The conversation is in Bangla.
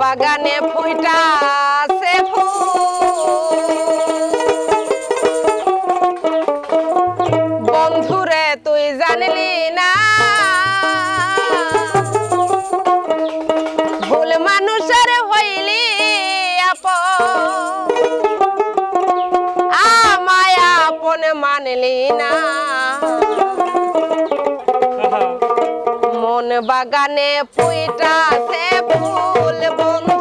বাগানে ফুইটা সে বন্ধুরে, তুই জানলি না? ভুল মানুষের হইলি আপন। আমায় আপন মানলি না। বাগানে পুইটা সে ফুল বন্ধু